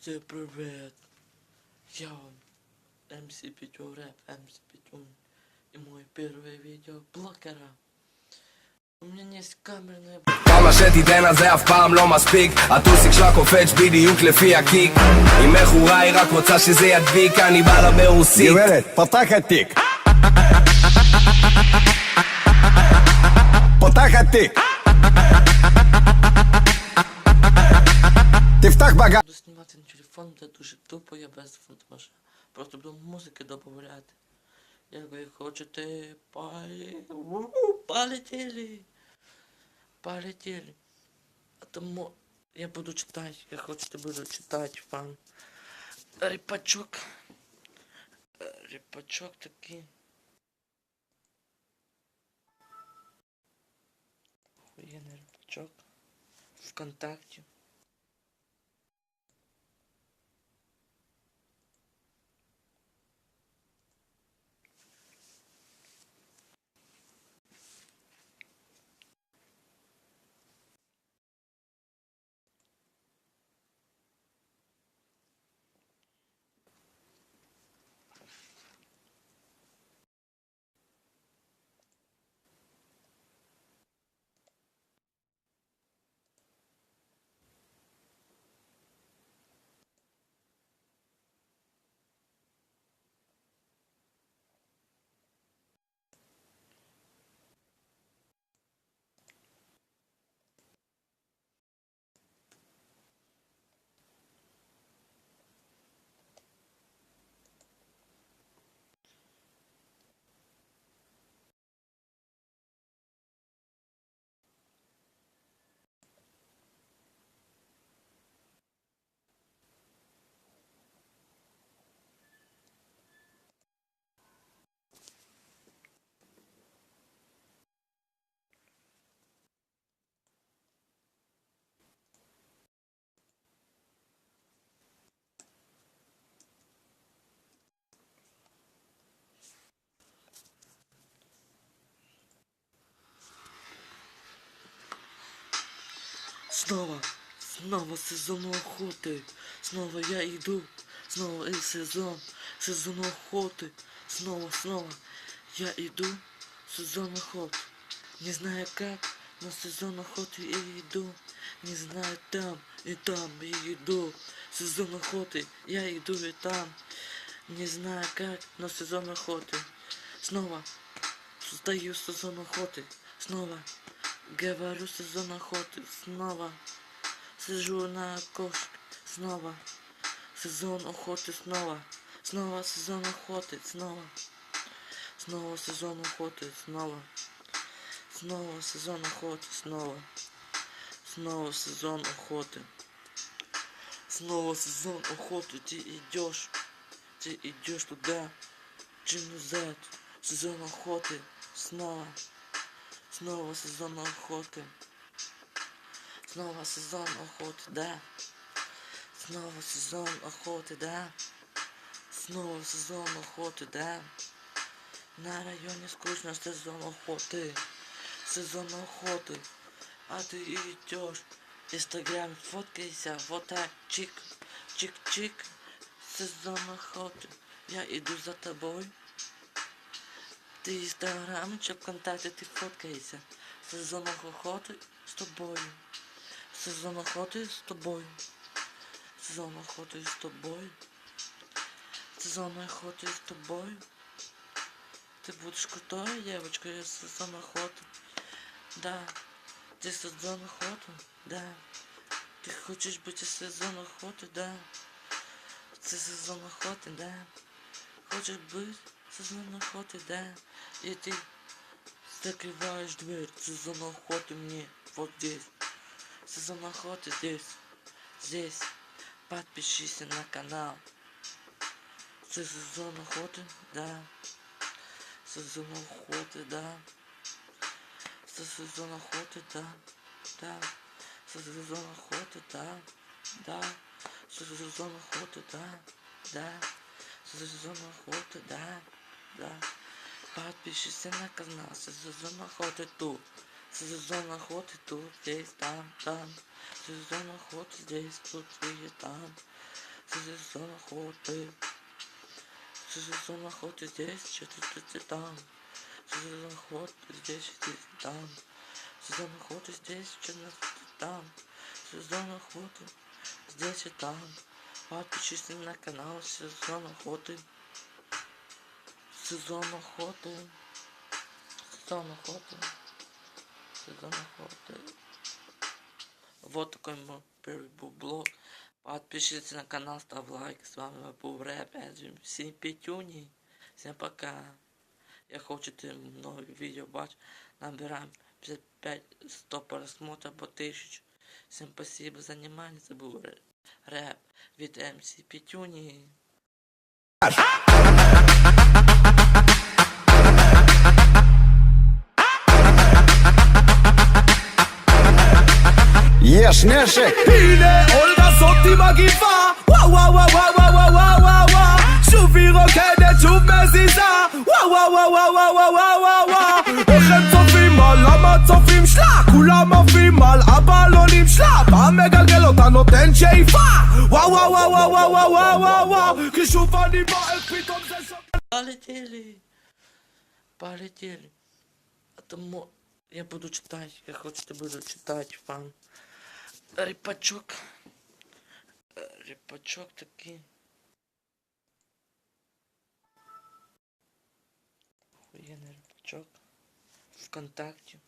Всем привет! Я МС Петю Рэп, МС Петю и мой первое видео блокера. У меня есть камерная כמה שתיתן זה אף פעם לא מספיק הטוסיק שלה קופץ בדיוק לפי הקיק אם מכורה היא רק רוצה שזה ידביק אני בא לה ברוסית גברת, פותחת תיק. פותחת תיק. Мотив так багато. Буду знімати на телефон, буде дуже тупо, я без фонтажа. Просто буду музики додавати. Як ви хочете, палі... полетіли. Полетіли. Тому я буду читати, я хочете буду читати вам. Ріпачок. Ріпачок такий. Охуєнний ріпачок. Вконтакте. Снова, снова сезон охоты. Снова я иду, снова и сезон, сезон охоты. Снова, снова я иду, сезон охоты. Не знаю как, но сезон охоты и иду. Не знаю там и там и иду. Сезон охоты, я иду и там. Не знаю как, но сезон охоты. Снова создаю сезон охоты. Снова говорю сезон охоты. Снова сижу на окошке. Снова сезон охоты. Снова. Снова сезон охоты. Снова. Снова сезон охоты. Снова. Снова сезон охоты. Снова. Снова сезон охоты. Снова сезон охоты. Ты идешь. Ты идешь туда. Джину Z. Сезон охоты. Снова. Снова сезон охоты. Снова сезон охоты, да. Снова сезон охоты, да. Снова сезон охоты, да. На районе скучно сезон охоты. Сезон охоты. А ты идешь. Инстаграм фоткайся. Вот так. Чик. Чик-чик. Сезон охоты. Я иду за тобой. Ты инстаграм, че ВКонтакте ты фоткайся. Сезон охоты с тобой. Сезон охоты с тобой. Сезон охоты с тобой. Сезон охоты с тобой. Ты будешь крутой девочкой из сезон охоты. Да. Ты сезон охоты? Да. Ты хочешь быть из сезон охоты? Да. Ты сезон охоты? Да. Хочешь быть сезон охоты? Да. И ты закрываешь дверь. Сезон охоты мне вот здесь. Сезон охоты здесь. Здесь. Подпишись на канал. Сезон охоты? Да. Сезон охоты? Да. Сезон охоты? Да. Да. Сезон охоты? Да. Да. Сезон охоты? Да. Да. Сезон охоты? Да. Да. Подпишись на канал. Сезон охоты тут. Сезон охоты тут, здесь, там, там. Сезон охоты здесь, тут и там. Це сезон охоти. Це сезон охоти здесь, чи тут, тут, тут, там. Це сезон охоти здесь, здесь, там. Сезон охоты здесь, что нас там. Сезон охоты здесь и там. Подпишись на канал Сезон охоты. Сезон охоты. Сезон охоты. Сезон охоты. Вот такой мой первый был блог. Подпишитесь на канал, ставь лайк. С вами был Рэп Эдвин. Всем пятюни. Всем пока. Я хочу ти нові відео бачити. Набираем 55-100 просмотров по 1000. Всем спасибо за внимание. Це був ре- реп від МС Петюні. יש נשק! הנה אולגה זאתי מגיבה וואו וואו וואו וואו וואו וואו וואו וואו שוב היא רוקדת שוב מזיזה וואו וואו וואו וואו וואו וואו וואו וואו איך הם צופים על המצופים שלה כולם עפים על הבלונים שלה פעם מגלגל אותה נותן שאיפה וואו וואו וואו וואו וואו וואו וואו וואו וואו כי שוב אני בא איך פתאום זה שם Полетели. Полетели. А тому я буду читать. Я хочу, я буду читать вам. Рипачок Ріпачок такий. Охуєнний ріпачок. Вконтакте.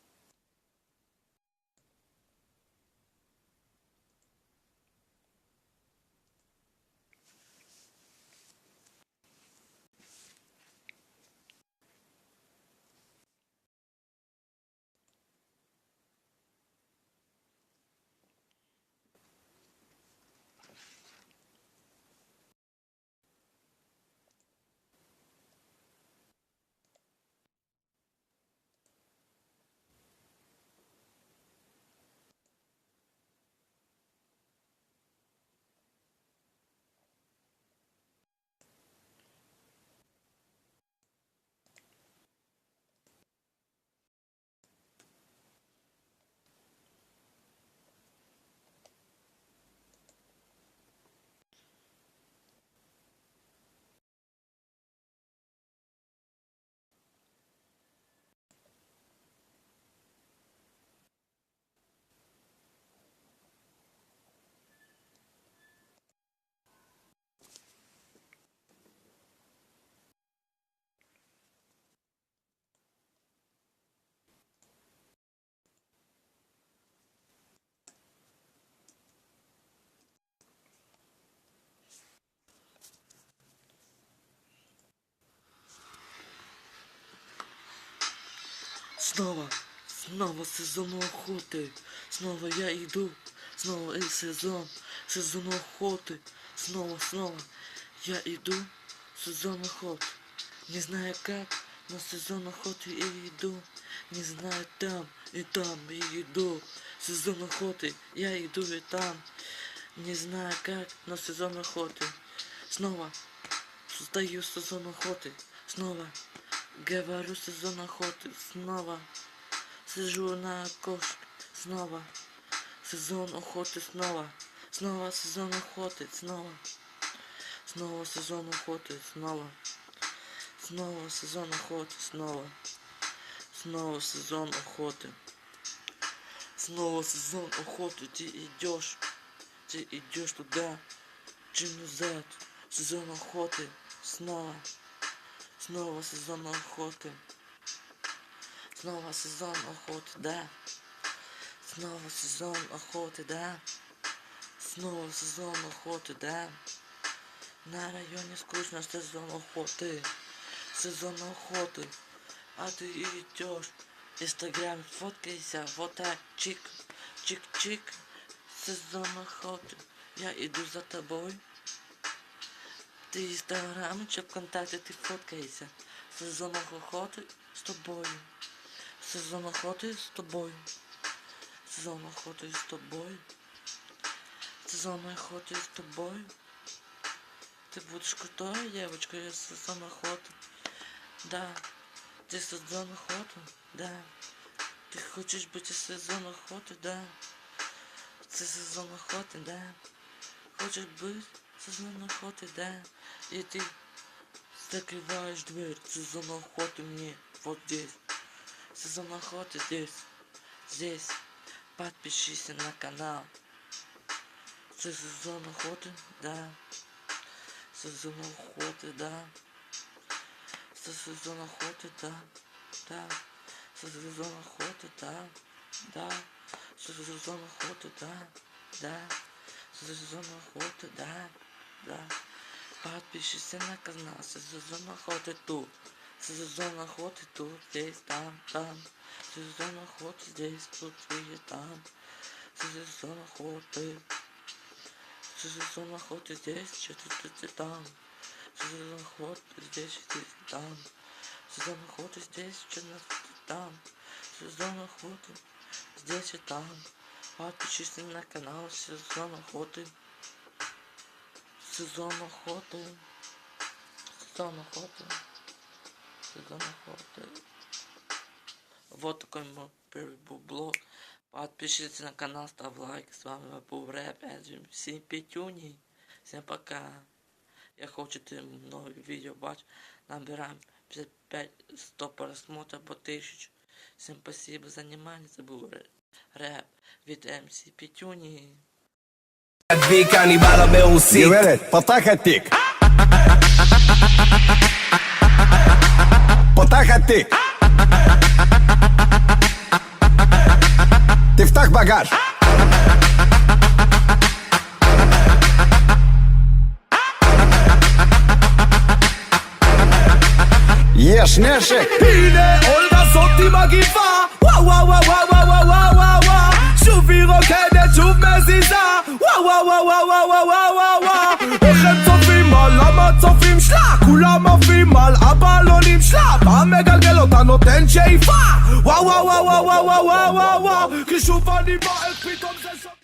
Снова, снова сезон охоты. Снова я иду, снова и сезон, сезон охоты. Снова, снова я иду, сезон охоты. Не знаю как, но сезон охоты и иду. Не знаю там и там и иду. Сезон охоты, я иду и там. Не знаю как, но сезон охоты. Снова создаю сезон охоты. Снова говорю сезон охоты. Снова сижу на окошке. Снова сезон охоты. Снова. Снова сезон охоты. Снова. Снова сезон охоты. Снова. Снова сезон охоты. Снова. Снова сезон охоты. Снова сезон охоты. Ты идешь. Ты идешь туда. Джим Z. Сезон охоты. Снова. Снова сезон охоты. Снова сезон охоты, да. Снова сезон охоты, да. Снова сезон охоты, да. На районе скучно сезон охоты. Сезон охоты. А ты идешь. Инстаграм фоткайся. Вот так. Чик. Чик-чик. Сезон охоты. Я иду за тобой. Ти інстаграм чи ВКонтакте ти фоткаєшся. Сезон охоти з тобою. Сезон охоти з тобою. Сезон охоти з тобою. Сезон охоти з тобою. Ти будеш крутою девочкою, сезон охоти. Да. Ти сезон охоти, да. Ти хочеш бути сезон охоти, да. Це сезон охоти, да. Хочеш бути. Сезон охоты, да, и ты закрываешь дверь, Сезон охоты мне вот здесь, Сезон охоты здесь, здесь, подпишись на канал, Сезон охоты, да, Сезон охоты, да, Сезон охоты, да, да, Сезон охоты, да, да, Сезон охоты, да, да, сезоноход и да. да. Подпишись на канал, сезон охоты тут, сезон охоты тут, здесь, там, там, сезон охоты здесь, тут и там, сезон охоты, сезон охоты здесь, что-то тут и там, сезон охоты здесь, здесь, и там, сезон охоты здесь, что-то там, сезон охоты здесь и там, подпишись на канал, сезон охоты. Сезон охоты. Сезон охоты. Сезон охоты. Вот такой мой первый был блог. Подпишитесь на канал, ставь лайк. С вами был Рэп, опять же. Всем пятюней. Всем пока. Я хочу новые видео бачить. Набираем 55-100 просмотров по 1000. Всем спасибо за внимание. Это был Рэп від МС Петюні. Ty wtach bagaż. Jesz, nieszek. Ile olda soty magifa. Wow, wow, wow, wow, wow, wow, wow. שוב היא רוקדת, שוב מזיזה וואו וואו וואו וואו וואו וואו וואו איך הם צופים על המצופים שלה כולם עפים על הבלונים שלה המגלגל אותה נותן שאיפה וואו וואו וואו וואו וואו וואו וואו כי שוב אני בועט פתאום זה שווה